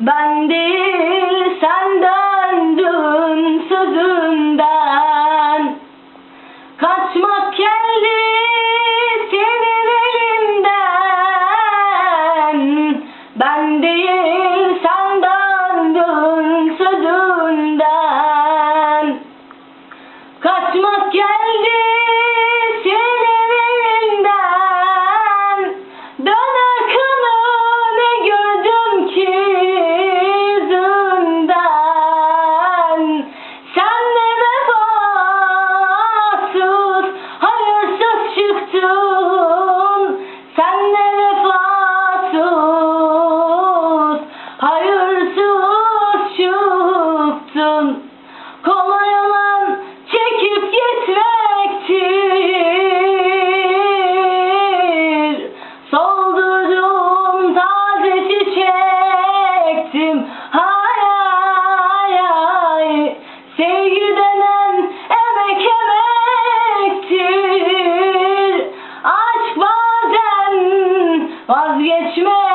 Ben değil senden amacın kolay olan çekip gitmektir. Soldurdum taze çiçektim. Hay hay hay. Sevgi denen emek emektir. Aşk bazen vazgeçmek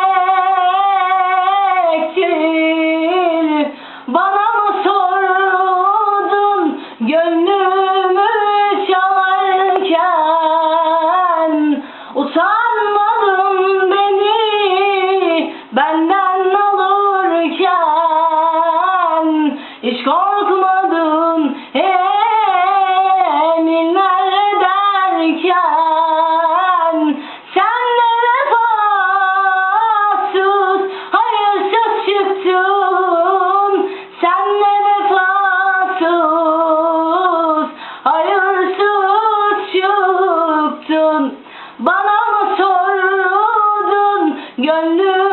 Bana mı sordun gönlüm?